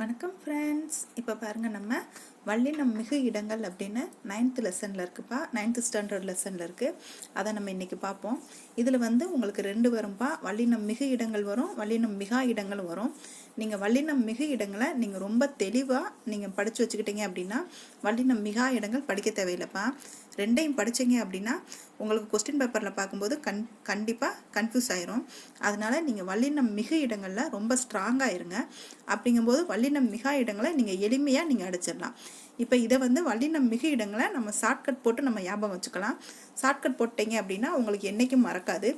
வணக்கம் ஃப்ரெண்ட்ஸ் இப்போ பாருங்கள் நம்ம வள்ளினம் மிகு இடங்கள் அப்படின்னு நைன்த்து லெசனில் இருக்குப்பா. நைன்த்து ஸ்டாண்டர்ட் லெசனில் இருக்குது அதை நம்ம இன்றைக்கி பார்ப்போம். இதில் வந்து உங்களுக்கு ரெண்டு வரும்பா. வள்ளினம் மிகு இடங்கள் வரும் வள்ளினம் மிகா இடங்கள் வரும். நீங்கள் வல்லினம் மிகு இடங்களை நீங்கள் ரொம்ப தெளிவாக நீங்கள் படித்து வச்சுக்கிட்டீங்க அப்படின்னா வல்லினம் மிகா இடங்கள் படிக்க தேவையில்லைப்பா. ரெண்டையும் படிச்சீங்க அப்படின்னா உங்களுக்கு கொஸ்டின் பேப்பரில் பார்க்கும்போது கண் கண்டிப்பாக கன்ஃபியூஸ் ஆயிரும். அதனால நீங்கள் வல்லினம் மிகு இடங்களில் ரொம்ப ஸ்ட்ராங்காக இருங்க. அப்படிங்கும்போது வல்லினம் மிகா இடங்களை நீங்கள் எளிமையாக நீங்கள் அடிச்சிடலாம். இப்போ இதை வந்து வல்லினம் மிகு இடங்களை நம்ம ஷார்ட்கட் போட்டு நம்ம ஞாபகம் வச்சுக்கலாம். ஷார்ட்கட் போட்டீங்க அப்படின்னா உங்களுக்கு என்றைக்கும் மறக்காது.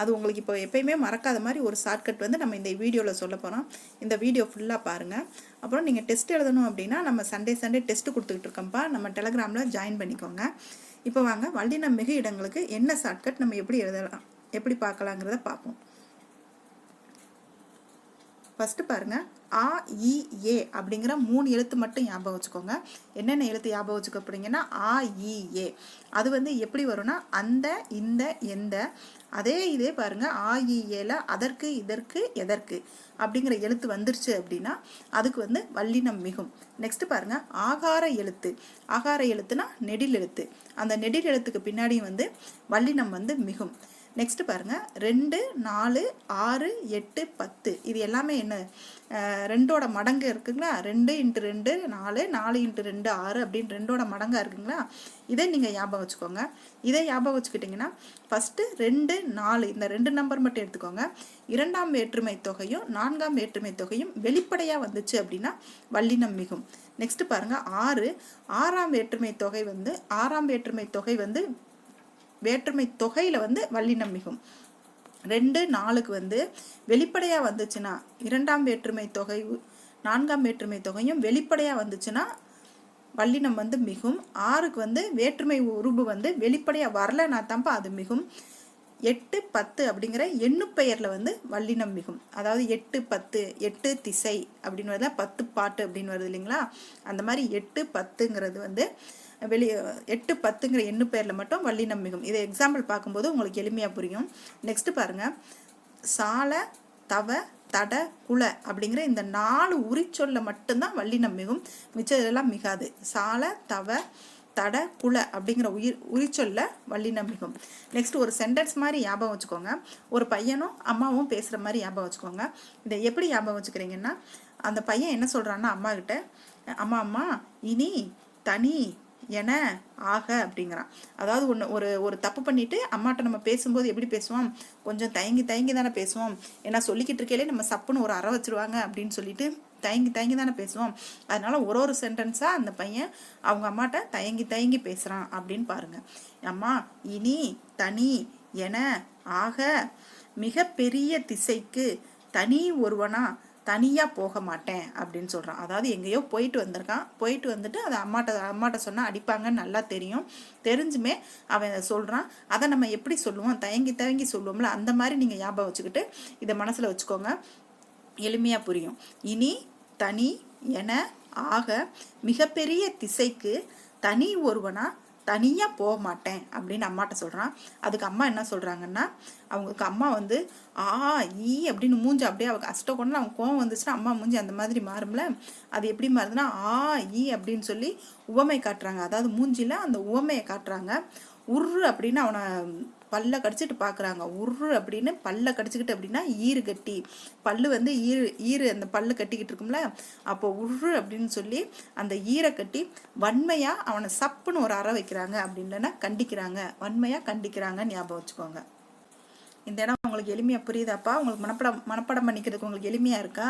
அது உங்களுக்கு இப்போ எப்பயுமே மறக்காத மாதிரி ஒரு ஷார்ட்கட் வந்து நம்ம இந்த வீடியோவில் சொல்ல போகிறோம் இந்த வீடியோ ஃபுல்லாக பாருங்கள் அப்புறம் நீங்கள் டெஸ்ட் எழுதணும் அப்படின்னா நம்ம சண்டே சண்டே டெஸ்ட் கொடுத்துக்கிட்டு இருக்கோம்ப்பா. நம்ம டெலகிராமில் ஜாயின் பண்ணிக்கோங்க. இப்போ வாங்க வல்லினம் மிகு இடங்களுக்கு என்ன ஷார்ட்கட் நம்ம எப்படி எழுதலாம்? எப்படி பார்க்கலாங்கிறத பார்ப்போம். ஃபஸ்ட்டு பாருங்கள் ஆ இ ஏ அப்படிங்கிற மூணு எழுத்து மட்டும் ஞாபகம் வச்சுக்கோங்க. என்னென்ன எழுத்து ஞாபகம் வச்சுக்க போறீங்கன்னா ஆ இ ஏ. அது வந்து எப்படி வரும்னா அந்த இந்த எந்த. அதே இதே பாருங்க. ஆ இ ஏல அதற்கு இதற்கு எதற்கு அப்படிங்கிற எழுத்து வந்துருச்சு அப்படின்னா அதுக்கு வந்து வல்லினம் மிகும். நெக்ஸ்ட் பாருங்கள் ஆகார எழுத்து. ஆகார எழுத்துனா நெடில் எழுத்து. அந்த நெடில் எழுத்துக்கு பின்னாடியும் வந்து வல்லினம் வந்து மிகும். நெக்ஸ்ட்டு பாருங்கள் ரெண்டு நாலு ஆறு எட்டு பத்து. இது எல்லாமே என்ன? ரெண்டோட மடங்கு இருக்குங்களா? ரெண்டு இன்ட்டு ரெண்டு நாலு நாலு இன்ட்டு ரெண்டு ஆறு அப்படின்னு ரெண்டோட மடங்காக இருக்குங்களா? இதை நீங்கள் ஞாபகம் வச்சுக்கோங்க. இதை ஞாபகம் வச்சுக்கிட்டிங்கன்னா ஃபஸ்ட்டு ரெண்டு நாலு இந்த ரெண்டு நம்பர் மட்டும் எடுத்துக்கோங்க. இரண்டாம் வேற்றுமை தொகையும் நான்காம் வேற்றுமை தொகையும் வெளிப்படையாக வந்துச்சு அப்படின்னா வல்லினம் மிகும். நெக்ஸ்ட் பாருங்க. ஆறு ஆறாம் வேற்றுமை தொகை வந்து ஆறாம் வேற்றுமை தொகை வந்து வேற்றுமை தொகையில் வந்து வல்லினம் மிகும். ரெண்டு நாலுக்கு வந்து வெளிப்படையாக வந்துச்சுன்னா இரண்டாம் வேற்றுமை தொகை நான்காம் வேற்றுமை தொகையும் வெளிப்படையாக வந்துச்சுன்னா வல்லினம் வந்து மிகும். ஆறுக்கு வந்து வேற்றுமை உருபு வந்து வெளிப்படையாக வரலனா தான்ப்பா அது மிகும். எட்டு பத்து அப்படிங்கிற எண்ணு பெயரில் வந்து வல்லினம் மிகும். அதாவது எட்டு பத்து எட்டு திசை அப்படின்னு வருதா? பத்து பாட்டு அப்படின்னு வருது இல்லைங்களா? அந்த மாதிரி எட்டு பத்துங்கிறது வந்து வெளி எட்டு பத்துங்கிற எண்ணு பெயரில் மட்டும் வள்ளி மிகும் இதை எக்ஸாம்பிள் பார்க்கும்போது உங்களுக்கு எளிமையாக புரியும். நெக்ஸ்ட் பாருங்க. சால தவ தட குல அப்படிங்கிற இந்த நாலு உரிச்சொல்ல மட்டும்தான் வல்லினம் மிகும் மிச்சதெல்லாம் மிகாது. சால தவ தட குல அப்படிங்கிற உயிர் உரிச்சொல்ல வல்லினம் மிகும் நெக்ஸ்ட் ஒரு சென்டென்ஸ் மாதிரி ஞாபகம் வச்சுக்கோங்க. ஒரு பையனும் அம்மாவும் பேசுகிற மாதிரி ஞாபகம் வச்சுக்கோங்க. இதை எப்படி ஞாபகம் வச்சுக்கிறீங்கன்னா அந்த பையன் என்ன சொல்கிறான்னா அம்மா கிட்ட அம்மா அம்மா இனி தனி என ஆக அப்படிங்கிறான். அதாவது ஒன்று ஒரு ஒரு தப்பு பண்ணிட்டு அம்மாட்ட நம்ம பேசும்போது எப்படி பேசுவோம்? கொஞ்சம் தயங்கி தயங்கி தானே பேசுவோம். ஏன்னா சொல்லிக்கிட்டு இருக்கையிலே நம்ம சப்புன்னு ஒரு அற வச்சிருவாங்க அப்படின்னு சொல்லிட்டு தயங்கி தயங்கி தானே பேசுவோம். அதனால ஒரு ஒரு சென்டென்ஸாக அந்த பையன் அவங்க அம்மாட்ட தயங்கி தயங்கி பேசுகிறான் அப்படின்னு பாருங்க. அம்மா இனி தனி என ஆக மிக பெரிய திசைக்கு தனி ஒருவனா தனியாக போக மாட்டேன் அப்படின்னு சொல்கிறான் அதாவது எங்கேயோ போயிட்டு வந்திருக்கான். போயிட்டு வந்துட்டு அதை அம்மாட்ட அம்மாட்ட சொன்னால் அடிப்பாங்கன்னு நல்லா தெரியும். தெரிஞ்சுமே அவன் சொல்கிறான் அதை நம்ம எப்படி சொல்லுவோம்? தயங்கி தயங்கி சொல்லுவோம்ல. அந்த மாதிரி நீங்கள் ஞாபகம் வச்சுக்கிட்டு இதை மனசில் வச்சுக்கோங்க. எளிமையாக புரியும். இனி தனி என ஆக மிகப்பெரிய திசைக்கு தனி ஒருவனா தனியாக போக மாட்டேன் அப்படின்னு அம்மாட்ட சொல்கிறான் அதுக்கு அம்மா என்ன சொல்கிறாங்கன்னா அவங்களுக்கு அம்மா வந்து ஆ ஈ அப்படின்னு மூஞ்சி அப்படியே அவங்க கஷ்டம் கொண்டு அவங்க கோவம் வந்துச்சுன்னா அம்மா மூஞ்சி அந்த மாதிரி மாறும்ல? அது எப்படி மாறுதுன்னா ஆ ஈ அப்படின்னு சொல்லி உவமை காட்டுறாங்க. அதாவது மூஞ்சியில் அந்த உவமையை காட்டுறாங்க. உரு அப்படின்னு அவனை பல்ல கடிச்சிட்டு பார்க்குறாங்க உரு அப்படின்னு பல்ல கடிச்சிக்கிட்டு அப்படின்னா ஈறு கட்டி. பல்லு வந்து ஈறு ஈறு அந்த பல்லு கட்டிக்கிட்டு இருக்கும்ல அப்போ உரு அப்படின்னு சொல்லி அந்த ஈரை கட்டி வன்மையாக அவனை சப்புன்னு ஒரு அற வைக்கிறாங்க அப்படின்னா கண்டிக்கிறாங்க. வன்மையாக கண்டிக்கிறாங்க ஞாபகம் வச்சுக்கோங்க. இந்த இடம் உங்களுக்கு எளிமையாக புரியுதாப்பா? உங்களுக்கு மனப்படம் மனப்பாடம் பண்ணிக்கிறதுக்கு உங்களுக்கு எளிமையாக இருக்கா?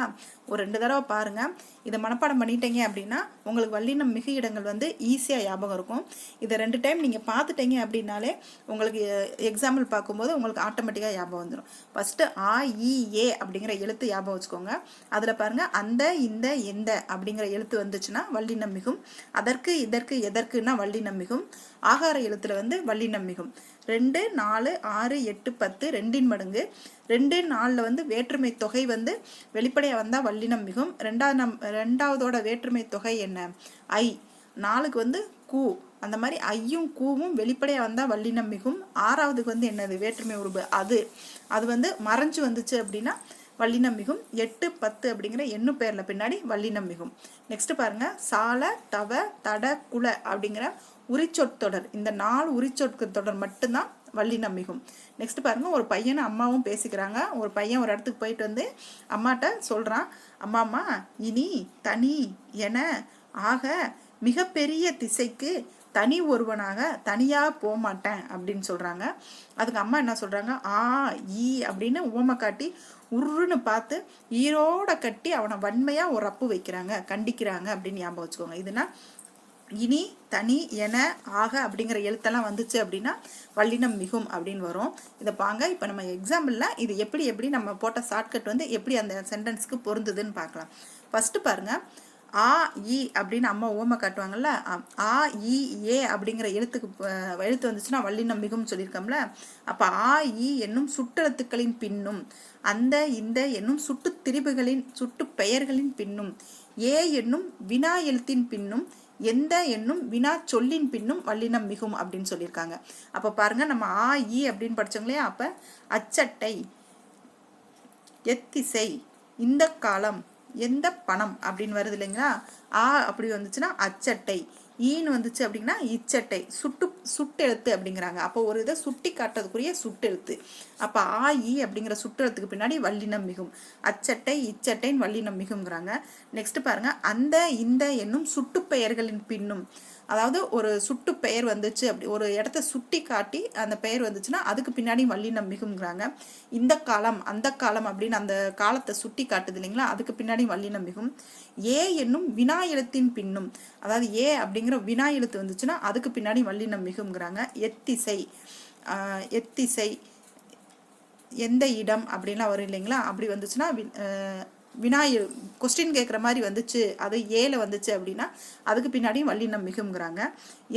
ஒரு ரெண்டு தடவை பாருங்கள் இதை மனப்பாடம் பண்ணிட்டீங்க அப்படின்னா உங்களுக்கு வல்லினம் மிகு இடங்கள் வந்து ஈஸியாக ஞாபகம் இருக்கும். இதை ரெண்டு டைம் நீங்கள் பார்த்துட்டீங்க அப்படின்னாலே உங்களுக்கு எக்ஸாம்பிள் பார்க்கும்போது உங்களுக்கு ஆட்டோமேட்டிக்காக ஞாபகம் வந்துடும் ஃபஸ்ட்டு ஆ இ ஏ அப்படிங்கிற எழுத்து ஞாபகம் வச்சுக்கோங்க. அதில் பாருங்கள் அந்த இந்த எந்த அப்படிங்கிற எழுத்து வந்துச்சுன்னா வல்லினம் மிகும். அதற்கு இதற்கு எதற்குன்னா வல்லினம் மிகும். ஆகார எழுத்தில் வந்து வல்லினம் மிகும். ரெண்டு நாலு ஆறு எட்டு பத்து ரெண்டின் மடங்கு. ரெண்டு நாலில் வந்து வேற்றுமை தொகை வந்து வெளிப்படையாக வந்தால் வல்லினம் மிகும். ரெண்டாவது நம் ரெண்டாவதோட வேற்றுமை தொகை என்ன? ஐ. நாலுக்கு வந்து கூ. அந்த மாதிரி ஐயும் கூவும் வெளிப்படையாக வந்தால் வல்லினம் மிகும். ஆறாவதுக்கு வந்து என்னது? வேற்றுமை உருபு. அது. அது வந்து மறைஞ்சு வந்துச்சு அப்படின்னா வல்லினம் மிகும். எட்டு பத்து அப்படிங்கிற எண்ணு பேரில் பின்னாடி வல்லினம் மிகும். நெக்ஸ்ட் பாருங்க. சால தவ தட குல அப்படிங்கிற உரிச்சொற்தொடர் இந்த நாலு உரிச்சொற்கு தொடர் மட்டும்தான் வல்லினம் மிகும் நெக்ஸ்ட் பாருங்க ஒரு பையனும் அம்மாவும் பேசிக்கிறாங்க. ஒரு பையன் ஒரு இடத்துக்கு போயிட்டு வந்து அம்மாட்ட சொல்றான் அம்மா அம்மா இனி தனி என ஆக மிகப்பெரிய திசைக்கு தனி ஒருவனாக தனியாக போக மாட்டேன் அப்படின்னு சொல்கிறாங்க அதுக்கு அம்மா என்ன சொல்கிறாங்க ஆ ஈ அப்படின்னு உவமை காட்டி உருன்னு பார்த்து ஈரோட கட்டி அவனை வன்மையாக ஒரு அப்பு வைக்கிறாங்க கண்டிக்கிறாங்க அப்படின்னு ஞாபகம் வச்சுக்கோங்க. இதுனா இனி தனி என ஆக அப்படிங்கிற எழுத்தெல்லாம் வந்துச்சு அப்படின்னா வல்லினம் மிகும் அப்படின்னு வரும். இதை பாங்க இப்போ நம்ம எக்ஸாம்பிளில் இது எப்படி எப்படி நம்ம போட்ட ஷார்ட்கட் வந்து எப்படி அந்த சென்டென்ஸ்க்கு பொருந்துதுன்னு பார்க்கலாம். ஃபஸ்ட்டு பாருங்கள் ஆ இ அப்படின்னு அம்மா ஓமை காட்டுவாங்கல்ல. ஆ- ஆ இ ஏ அப்படிங்கிற எழுத்துக்கு எழுத்து வந்துச்சுன்னா வல்லினம் மிகும் சொல்லியிருக்கோம்ல. அப்போ ஆ இ என்னும் சுட்டெழுத்துக்களின் பின்னும் அந்த இந்த என்னும் சுட்டு திரிபுகளின் சுட்டு பெயர்களின் பின்னும் ஏ என்னும் வினா எழுத்தின் பின்னும் எந்த என்னும் வினா சொல்லின் பின்னும் வல்லினம் மிகும் அப்படின்னு சொல்லியிருக்காங்க. அப்போ பாருங்க நம்ம ஆ இ அப்படின்னு படித்தோங்களே அப்போ அச்சட்டை எத்திசை இந்த காலம் எந்த பணம் அப்படின்னு வருது இல்லைங்களா? ஆ அப்படி வந்துச்சுன்னா அச்சட்டை. ஈன்னு வந்துச்சு அப்படின்னா இச்சட்டை சுட்டு சுட்டெழுத்து அப்படிங்கிறாங்க. அப்போ ஒரு இதை சுட்டி காட்டுறதுக்குரிய சுட்டெழுத்து. அப்போ ஆ ஈ அப்படிங்கிற சுட்டெழுத்துக்கு பின்னாடி வல்லினம் மிகும். அச்சட்டை இச்சட்டைன்னு வல்லினம் மிகுங்கிறாங்க நெக்ஸ்ட் பாருங்க. அந்த இந்த என்னும் சுட்டு பெயர்களின் பின்னும் அதாவது ஒரு சுட்டு பெயர் வந்துச்சு அப்படி ஒரு இடத்த சுட்டி காட்டி அந்த பெயர் வந்துச்சுன்னா அதுக்கு பின்னாடி வல்லினம் மிகுங்கிறாங்க இந்த காலம் அந்த காலம் அப்படின்னு அந்த காலத்தை சுட்டி காட்டுது இல்லைங்களா? அதுக்கு பின்னாடி வல்லினம் மிகும். ஏ என்னும் வினா எழுத்தின் பின்னும் அதாவது ஏ அப்படிங்கிற வினா எழுத்து வந்துச்சுன்னா அதுக்கு பின்னாடி வல்லினம் மிகுங்கிறாங்க எத்திசை எத்திசை எந்த இடம் அப்படின்லாம் வரும் இல்லைங்களா? அப்படி வந்துச்சுன்னா வி- வினாயு கொஸ்டின் கேட்குற மாதிரி வந்துச்சு அது ஏல வந்துச்சு அப்படின்னா அதுக்கு பின்னாடியும் வல்லினம் மிகுங்கிறாங்க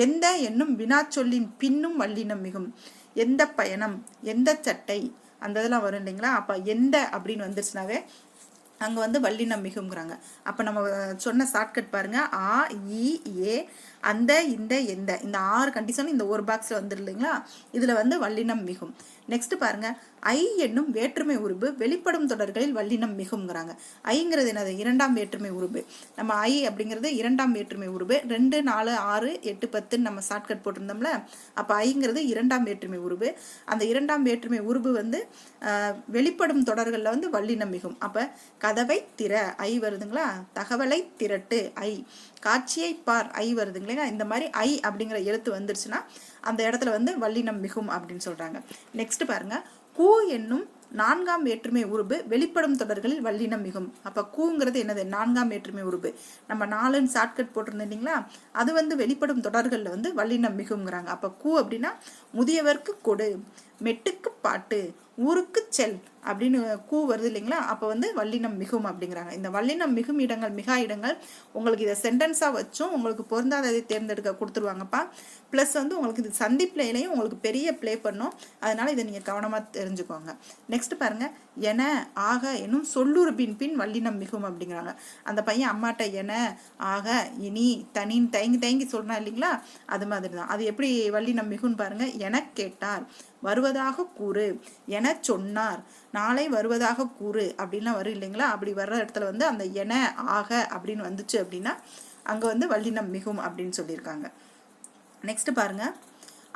எந்த என்னும் வினாச்சொல்லின் பின்னும் வல்லினம் மிகும். எந்த பயணம் எந்த சட்டை அந்த இதெல்லாம் வரும் இல்லைங்களா? அப்போ எந்த அப்படின்னு வந்துருச்சுனாவே அங்கே வந்து வல்லினம் மிகுங்கிறாங்க அப்போ நம்ம சொன்ன ஷார்ட்கட் பாருங்க. ஆ இ ஏ அந்த இந்த எந்த இந்த ஆறு கண்டிஷனும் இந்த ஒரு பாக்ஸில் வந்துரு இல்லைங்களா? இதில் வந்து வல்லினம் மிகும். நெக்ஸ்ட் பாருங்க. ஐ என்னும் வேற்றுமை உருபு வெளிப்படும் தொடர்களில் வல்லினம் மிகுங்கிறாங்க ஐங்கிறது என்னது? இரண்டாம் வேற்றுமை உருபு நம்ம ஐ அப்படிங்கிறது இரண்டாம் வேற்றுமை உருபு ரெண்டு நாலு ஆறு எட்டு பத்துன்னு நம்ம ஷார்ட்கட் போட்டிருந்தோம்ல? அப்போ ஐங்கிறது இரண்டாம் வேற்றுமை உருபு அந்த இரண்டாம் வேற்றுமை உருபு வந்து வெளிப்படும் தொடர்களில் வந்து வல்லினம் மிகும். அப்போ கதவை திற ஐ வருதுங்களா? தகவலை திரட்டு ஐ. காட்சியை பார் ஐ வருதுங்களா. இந்த மாதிரி ஐ அப்படிங்கிற எழுத்து வந்துருச்சுன்னா அந்த இடத்துல வந்து வல்லினம் மிகும் அப்படின்னு சொல்கிறாங்க நெக்ஸ்ட் பாருங்க. கூ என்னும் நான்காம் வேற்றுமை உருபு வெளிப்படும் தொடர்களில் வல்லினம் மிகும். அப்போ கூங்கிறது என்னது? நான்காம் வேற்றுமை உருபு நம்ம நாலுன்னு ஷார்ட்கட் போட்டிருந்தோம் இல்லைங்களா? அது வந்து வெளிப்படும் தொடர்களில் வந்து வல்லினம் மிகுங்கிறாங்க அப்போ கூ அப்படின்னா முதியவர்க்கு கொடு. மெட்டுக்கு பாட்டு ஊருக்கு செல் அப்படின்னு கூ வருது இல்லைங்களா? அப்போ வந்து வல்லினம் மிகும் அப்படிங்கிறாங்க. இந்த வல்லினம் மிகும் இடங்கள் மிகா இடங்கள் உங்களுக்கு இதை சென்டென்ஸாக வச்சும் உங்களுக்கு பொருந்தாததை தேர்ந்தெடுக்க கொடுத்துருவாங்கப்பா. ப்ளஸ் வந்து உங்களுக்கு இது சந்தி பிளேலையும் உங்களுக்கு பெரிய ப்ளே பண்ணும். அதனால் இதை நீங்கள் கவனமாக தெரிஞ்சுக்கோங்க. நெக்ஸ்ட் பாருங்கள் என ஆக என்னும் சொல்லுறுப்பின் பின் வல்லினம் மிகும் அப்படிங்கிறாங்க. அந்த பையன் அம்மாட்ட என ஆக இனி தனின்னு தயங்கி தயங்கி சொல்றான் இல்லைங்களா? அது மாதிரி தான் அது எப்படி வல்லினம் மிகுன்னு பாருங்கள் என கேட்டார். வருவதாக கூறு என சொன்னார். நாளை வருவதாக கூறு அப்படின்லாம் வரும் இல்லைங்களா? அப்படி வர்ற இடத்துல வந்து அந்த என ஆக அப்படின்னு வந்துச்சு அப்படின்னா அங்கே வந்து வல்லினம் மிகும் அப்படின்னு சொல்லியிருக்காங்க. நெக்ஸ்ட் பாருங்க.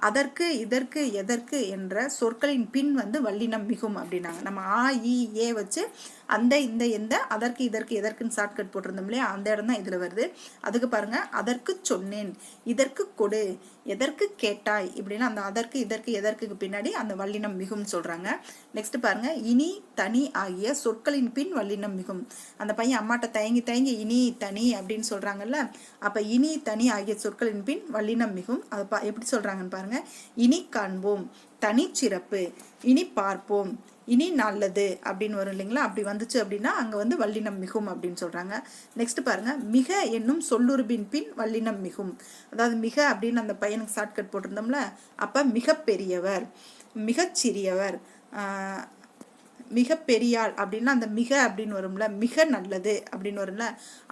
அதற்கு இதற்கு எதற்கு என்ற சொற்களின் பின் வந்து வல்லினம் மிகும் அப்படின்னாங்க. நம்ம ஆ இ ஏ வச்சு அந்த இந்த எந்த அதற்கு இதற்கு எதற்குன்னு ஷார்ட்கட் போட்டிருந்தோம் இல்லையா? அந்த இடம் தான் இதில் வருது. அதுக்கு பாருங்க அதற்கு சொன்னேன் இதற்கு கொடு எதற்கு கேட்டாய்? இப்படின்னா அந்த அதற்கு இதற்கு எதற்கு பின்னாடி அந்த வல்லினம் மிகும் சொல்றாங்க. நெக்ஸ்ட் பாருங்க இனி தனி ஆகிய சொற்களின் பின் வல்லினம் மிகும். அந்த பையன் அம்மாட்ட தயங்கி தயங்கி இனி தனி அப்படின்னு சொல்றாங்கல்ல? அப்ப இனி தனி ஆகிய சொற்களின் பின் வல்லினம் மிகும். அது பா- எப்படி சொல்றாங்கன்னு பாருங்க இனி காண்போம் தனிச்சிறப்பு. இனி பார்ப்போம். இனி நல்லது அப்படின்னு வரும் இல்லைங்களா? அப்படி வந்துச்சு அப்படின்னா அங்கே வந்து வல்லினம் மிகும் அப்படின்னு சொல்கிறாங்க நெக்ஸ்ட் பாருங்கள் மிக என்னும் சொல்லுருபின் பின் வல்லினம் மிகும். அதாவது மிக அப்படின்னு அந்த பையனுக்கு ஷார்ட்கட் போட்டிருந்தோம்ல அப்போ மிக மிகச்சிறியவர். சிறியவர் மிக பெரியாள் அப்படின்னா அந்த மிக அப்படின்னு வரும்ல மிக நல்லது அப்படின்னு வரும்ல.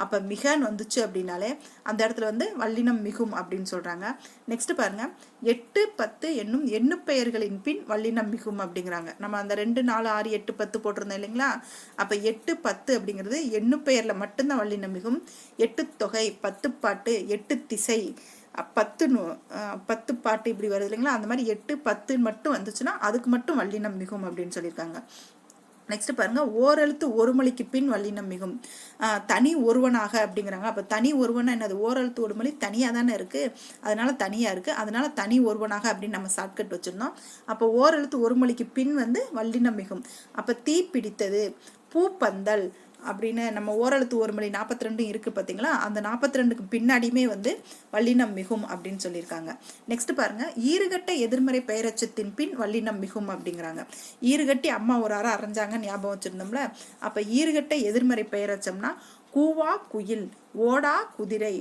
அப்போ மிகன்னு வந்துச்சு அப்படின்னாலே அந்த இடத்துல வந்து வல்லினம் மிகும் அப்படின்னு சொல்கிறாங்க நெக்ஸ்ட் பாருங்க. எட்டு பத்து என்னும் எண்ணு பெயர்களின் பின் வல்லினம் மிகும் அப்படிங்கிறாங்க. நம்ம அந்த ரெண்டு நாலு ஆறு எட்டு பத்து போட்டிருந்தோம் இல்லைங்களா? அப்போ எட்டு பத்து அப்படிங்கிறது எண்ணு பெயரில் மட்டும்தான் வல்லினம் மிகும். எட்டு தொகை பத்து பாட்டு எட்டு திசை பத்து பத்து பாட்டு இப்படி வருது இல்லைங்களா? அந்த மாதிரி எட்டு பத்து மட்டும் வந்துச்சுன்னா அதுக்கு மட்டும் வல்லினம் மிகும் அப்படின்னு சொல்லியிருக்காங்க. நெக்ஸ்ட் பாருங்க ஓரெழுத்து ஒரு மொழிக்கு பின் வல்லினம் மிகும். தனி ஒருவனாக அப்படிங்கிறாங்க. அப்போ தனி ஒருவனா என்னது? ஓரெழுத்து ஒரு மொழி தனியாக தானே இருக்கு. அதனால தனியாக இருக்கு. அதனால தனி ஒருவனாக அப்படின்னு நம்ம ஷார்ட்கட் வச்சிருந்தோம். அப்போ ஓரெழுத்து ஒரு மொழிக்கு பின் வந்து வல்லினம் மிகும். அப்போ தீ பிடித்தது பூப்பந்தல் அப்படின்னு நம்ம ஓரெழுத்து ஒரு மொழி நாற்பத்தி ரெண்டும் இருக்குது பார்த்தீங்களா அந்த நாற்பத்தி ரெண்டுக்கு பின்னாடியுமே வந்து வல்லினம் மிகும் அப்படின்னு சொல்லியிருக்காங்க. நெக்ஸ்ட் பாருங்கள் ஈறுகட்ட எதிர்மறை பெயரச்சத்தின் பின் வல்லினம் மிகும் அப்படிங்கிறாங்க. ஈறுகட்டி அம்மா ஒரு அறை அரைஞ்சாங்க ஞாபகம் வச்சுருந்தோம்ல? அப்போ ஈறுகட்ட எதிர்மறை பெயரச்சம்னா கூவா குயில் ஓடா குதிரை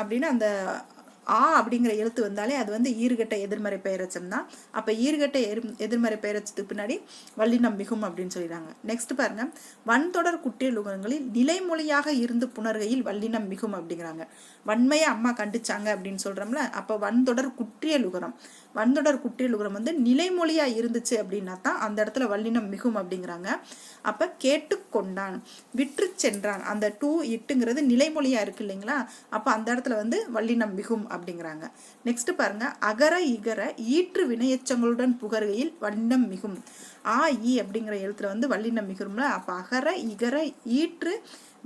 அப்படின்னு அந்த ஆ அப்படிங்கிற எழுத்து வந்தாலே அது வந்து ஈர்கட்ட எதிர்மறை பெயரச்சம் தான். அப்போ ஈறுகட்ட எதிர்மறை பெயரச்சத்துக்கு பின்னாடி வல்லினம் மிகும் அப்படின்னு சொல்லிடுறாங்க. நெக்ஸ்ட் பாருங்க. வன்தொடர் குற்றியலுகங்களில் நிலைமொழியாக இருந்து புணர்கையில் வல்லினம் மிகும் அப்படிங்கிறாங்க. வன்மையை அம்மா கண்டிச்சாங்க அப்படின்னு சொல்றோம்ல அப்போ வன்தொடர் குற்றியலுகரம் வன்தொடர் குற்றியலுகரம் வந்து நிலைமொழியா இருந்துச்சு அப்படின்னா தான் அந்த இடத்துல வல்லினம் மிகும் அப்படிங்கிறாங்க. அப்ப கேட்டுக்கொண்டான் விற்று சென்றான். அந்த டூ இட்டுங்கிறது நிலைமொழியா இருக்கு இல்லைங்களா? அப்ப அந்த இடத்துல வந்து வல்லினம் மிகும் அப்படிங்கிறாங்க. நெக்ஸ்ட் பாருங்க. அகர இகர ஈற்று வினையச்சங்களுடன் புகர்கையில் வல்லினம் மிகும். ஆ இ அப்படிங்கிற எழுத்துல வந்து வல்லினம் மிகும்ல. அப்ப அகர இகர ஈற்று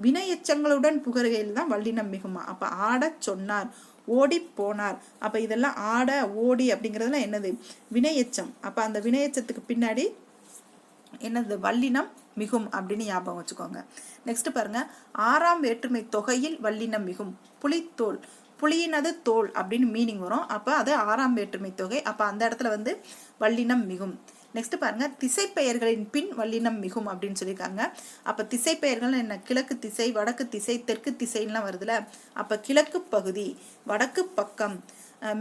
வினையச்சங்களுடன் புகர்கையில் தான் வல்லினம் மிகுமா? அப்ப ஆடச் சொன்னார். ஓடி போனார். அப்போ இதெல்லாம் ஆட ஓடி அப்படிங்கிறதுலாம் என்னது? வினையச்சம். அப்போ அந்த வினையச்சத்துக்கு பின்னாடி என்னது? வல்லினம் மிகும் அப்படின்னு ஞாபகம் வச்சுக்கோங்க. நெக்ஸ்ட் பாருங்க. ஆறாம் வேற்றுமை தொகையில் வல்லினம் மிகும். புலித்தோல். புலியினது தோல் அப்படின்னு மீனிங் வரும். அப்போ அது ஆறாம் வேற்றுமை தொகை. அப்போ அந்த இடத்துல வந்து வல்லினம் மிகும். நெக்ஸ்ட் பாருங்க. திசை பெயர்களின் பின் வல்லினம் மிகும் அப்படின்னு சொல்லியிருக்காங்க. அப்போ திசை பெயர்கள் என்ன? கிழக்கு திசை வடக்கு திசை தெற்கு திசைன்லாம் வருதுல. அப்போ கிழக்கு பகுதி வடக்கு பக்கம்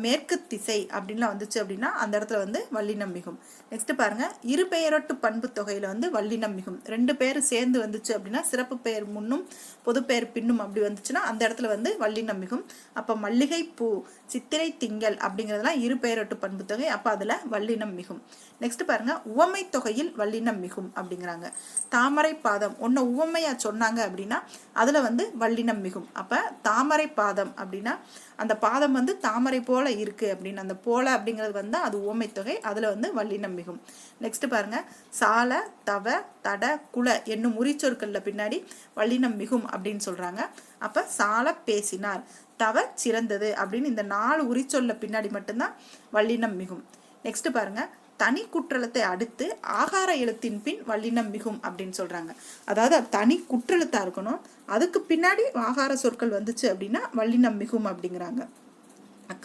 மேற்கு திசை அப்படின்லாம் வந்துச்சு அப்படின்னா அந்த இடத்துல வந்து வல்லினம் மிகும் நெக்ஸ்ட் பாருங்க. இரு பெயரொட்டு பண்பு தொகையில வந்து வல்லினம் மிகும் ரெண்டு பேர் சேர்ந்து வந்துச்சு அப்படின்னா சிறப்பு பெயர் முன்னும் பொது பெயர் பின்னும் அப்படி வந்துச்சுன்னா அந்த இடத்துல வந்து வல்லினம் மிகும் அப்போ மல்லிகை பூ சித்திரை திங்கள் அப்படிங்கிறதுலாம் இரு பெயரொட்டு பண்பு தொகை. அப்போ அதில் வல்லினம் மிகும் நெக்ஸ்ட் பாருங்க. உவமை தொகையில் வல்லினம் மிகும் அப்படிங்கிறாங்க. தாமரை பாதம். ஒன்று உவமையா சொன்னாங்க அப்படின்னா அதில் வந்து வல்லினம் மிகும் அப்போ தாமரை பாதம் அப்படின்னா அந்த பாதம் வந்து தாமரை பூ போல இருக்கு அப்படின்னு அந்த போல அப்படிங்கிறது வந்து அது உவமை தொகை அதில் வந்து வல்லினம் மிகும் நெக்ஸ்ட் பாருங்க. சால தவ தட குல என்னும் உரிச்சொற்கள்ல பின்னாடி வல்லினம் மிகும் அப்படின்னு சொல்றாங்க. அப்ப சால பேசினார். தவ சிறந்தது அப்படின்னு இந்த நாலு உரிச்சொல்ல பின்னாடி மட்டும்தான் வல்லினம் மிகும் நெக்ஸ்ட் பாருங்க. தனி குற்றலத்தை அடுத்து ஆகார எழுத்தின் பின் வல்லினம் மிகும் அப்படின்னு சொல்றாங்க. அதாவது தனி குற்றெழுத்தா இருக்கணும். அதுக்கு பின்னாடி ஆகார சொற்கள் வந்துச்சு அப்படின்னா வல்லினம் மிகும் அப்படிங்கிறாங்க.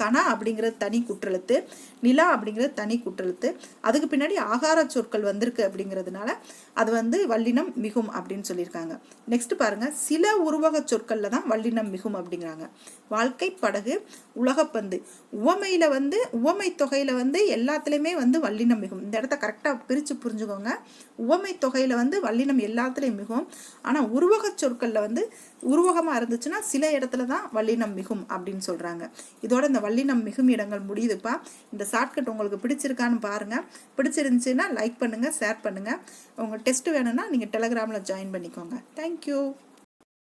கணா அப்படிங்கிறது தனி குற்றெழுத்து நிலா அப்படிங்கிறது தனி குற்றெழுத்து அதுக்கு பின்னாடி ஆகார சொற்கள் வந்திருக்கு அப்படிங்கிறதுனால அது வந்து வல்லினம் மிகும் அப்படின்னு சொல்லியிருக்காங்க. நெக்ஸ்ட் பாருங்க. சில உருவக சொற்கள்ல தான் வல்லினம் மிகும் அப்படிங்கிறாங்க. வாழ்க்கை படகு உலகப்பந்து உவமையில வந்து உவமை தொகையில வந்து எல்லாத்துலேயுமே வந்து வல்லினம் மிகும். இந்த இடத்த கரெக்டாக பிரித்து புரிஞ்சுக்கோங்க. உவமை தொகையில வந்து வல்லினம் எல்லாத்துலேயும் மிகும். ஆனால் உருவக சொற்களில் வந்து உருவகமாக இருந்துச்சுன்னா சில இடத்துல தான் வல்லினம் மிகும் அப்படின்னு சொல்கிறாங்க இதோட இந்த வல்லினம் மிகும் இடங்கள் முடியுதுப்பா. இந்த ஷார்ட்கட் உங்களுக்கு பிடிச்சிருக்கான்னு பாருங்கள் பிடிச்சிருந்துச்சுன்னா லைக் பண்ணுங்கள் ஷேர் பண்ணுங்கள் உங்கள் டெஸ்ட் வேணும்னா நீங்கள் டெலகிராமில் ஜாயின் பண்ணிக்கோங்க. தேங்க்யூ